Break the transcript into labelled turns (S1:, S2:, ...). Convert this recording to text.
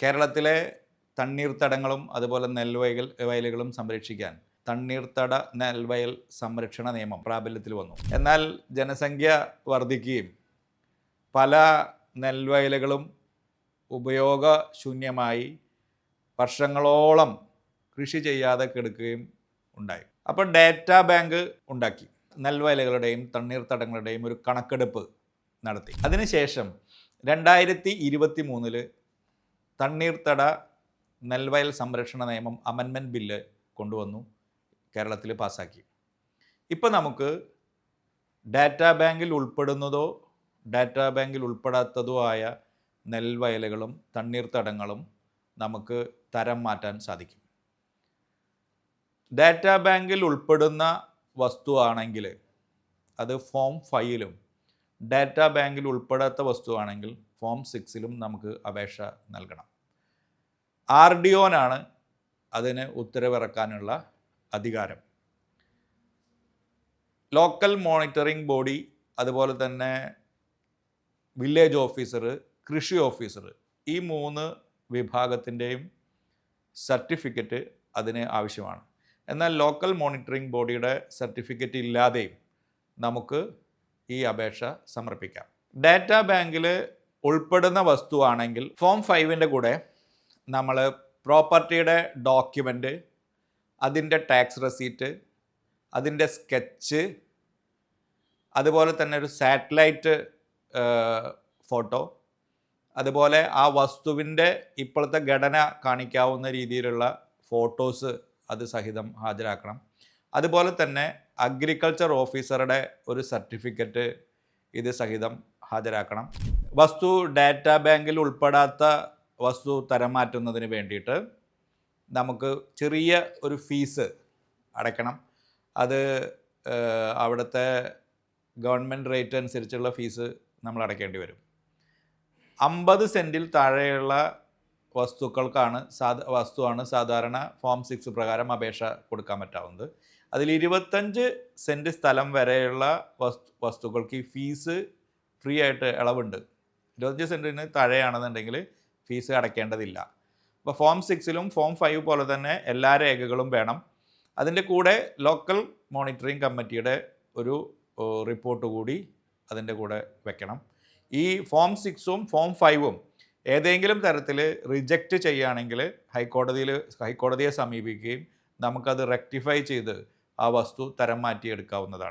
S1: കേരളത്തിലെ തണ്ണീർത്തടങ്ങളും അതുപോലെ നെൽവയൽ വയലുകളും സംരക്ഷിക്കാൻ തണ്ണീർത്തട നെൽവയൽ സംരക്ഷണ നിയമം പ്രാബല്യത്തിൽ വന്നു. എന്നാൽ ജനസംഖ്യ വർദ്ധിക്കുകയും പല നെൽവയലുകളും ഉപയോഗശൂന്യമായി വർഷങ്ങളോളം കൃഷി ചെയ്യാതെ കിടക്കുകയും ഉണ്ടായി. അപ്പോൾ ഡാറ്റ ബാങ്ക് ഉണ്ടാക്കി. നെൽവയലുകളുടെയും തണ്ണീർത്തടങ്ങളുടെയും ഒരു കണക്കെടുപ്പ് നടത്തി. അതിനുശേഷം രണ്ടായിരത്തി ഇരുപത്തി മൂന്നിൽ തണ്ണീർത്തട നെൽവയൽ സംരക്ഷണ നിയമം അമെൻമെന്റ് ബില്ല് കൊണ്ടുവന്നു കേരളത്തിൽ പാസ്സാക്കി. ഇപ്പോൾ നമുക്ക് ഡാറ്റാ ബാങ്കിൽ ഉൾപ്പെടുന്നതോ ഡാറ്റാ ബാങ്കിൽ ഉൾപ്പെടാത്തതോ ആയ നെൽവയലുകളും തണ്ണീർത്തടങ്ങളും നമുക്ക് തരം മാറ്റാൻ സാധിക്കും. ഡാറ്റാ ബാങ്കിൽ ഉൾപ്പെടുന്ന വസ്തുവാണെങ്കിൽ അത് ഫോം ഫൈവിലും ഡാറ്റാ ബാങ്കിൽ ഉൾപ്പെടാത്ത വസ്തുവാണെങ്കിൽ ഫോം സിക്സിലും നമുക്ക് അപേക്ഷ നൽകണം. ആർ ഡി ഒനാണ് അതിന് ഉത്തരവിറക്കാനുള്ള അധികാരം. ലോക്കൽ മോണിറ്ററിംഗ് ബോഡി അതുപോലെ തന്നെ വില്ലേജ് ഓഫീസർ കൃഷി ഓഫീസർ ഈ മൂന്ന് വിഭാഗത്തിന്റെയും സർട്ടിഫിക്കറ്റ് അതിന് ആവശ്യമാണ്. എന്നാൽ ലോക്കൽ മോണിറ്ററിംഗ് ബോഡിയുടെ സർട്ടിഫിക്കറ്റ് ഇല്ലാതെയും നമുക്ക് ഈ അപേക്ഷ സമർപ്പിക്കാം. ഡാറ്റാ ബാങ്കിൽ ഉൾപ്പെടുന്ന വസ്തുവാണെങ്കിൽ ഫോം ഫൈവിന്റെ കൂടെ നമ്മൾ പ്രോപ്പർട്ടിയുടെ ഡോക്യുമെന്റ് അതിന്റെ ടാക്സ് റെസീറ്റ് അതിന്റെ സ്കെച്ച് അതുപോലെ തന്നെ ഒരു സാറ്റലൈറ്റ് ഫോട്ടോ അതുപോലെ ആ വസ്തുവിന്റെ ഇപ്പോഴത്തെ ഘടന കാണിക്കാവുന്ന രീതിയിലുള്ള ഫോട്ടോസ് അത് സഹിതം ഹാജരാക്കണം. അതുപോലെ തന്നെ അഗ്രികൾച്ചർ ഓഫീസറുടെ ഒരു സർട്ടിഫിക്കറ്റ് ഇത് സഹിതം ഹാജരാക്കണം. വസ്തു ഡാറ്റ ബാങ്കിൽ ഉൾപ്പെടാത്ത വസ്തു തരം മാറ്റുന്നതിന് വേണ്ടിയിട്ട് നമുക്ക് ചെറിയ ഒരു ഫീസ് അടയ്ക്കണം. അത് അവിടുത്തെ ഗവൺമെന്റ് റേറ്റ് അനുസരിച്ചുള്ള ഫീസ് നമ്മൾ അടയ്ക്കേണ്ടി വരും. അമ്പത് സെന്റിൽ താഴെയുള്ള വസ്തുക്കൾക്കാണ് സാധ വസ്തുവാണ് സാധാരണ ഫോം സിക്സ് പ്രകാരം അപേക്ഷ കൊടുക്കാൻ പറ്റാവുന്നത്. അതിൽ ഇരുപത്തഞ്ച് സെന്റ് സ്ഥലം വരെയുള്ള വസ്തു വസ്തുക്കൾക്ക് ഈ ഫീസ് ഫ്രീ ആയിട്ട് ഇളവുണ്ട് ഇരുപത്തഞ്ച് സെന്റിന് താഴെയാണെന്നുണ്ടെങ്കിൽ ഫീസ് അടയ്ക്കേണ്ടതില്ല. അപ്പോൾ ഫോം സിക്സിലും ഫോം ഫൈവ് പോലെ തന്നെ എല്ലാ രേഖകളും വേണം. അതിന്റെ കൂടെ ലോക്കൽ മോണിറ്ററിംഗ് കമ്മിറ്റിയുടെ ഒരു റിപ്പോർട്ട് കൂടി അതിന്റെ കൂടെ വെക്കണം. ഈ ഫോം സിക്സും ഫോം ഫൈവും ഏതെങ്കിലും തരത്തിൽ റിജക്റ്റ് ചെയ്യുകയാണെങ്കിൽ ഹൈക്കോടതിയിൽ ഹൈക്കോടതിയെ സമീപിക്കുകയും നമുക്കത് റെക്ടിഫൈ ചെയ്ത് ആ വസ്തു തരം മാറ്റിയെടുക്കാവുന്നതാണ്.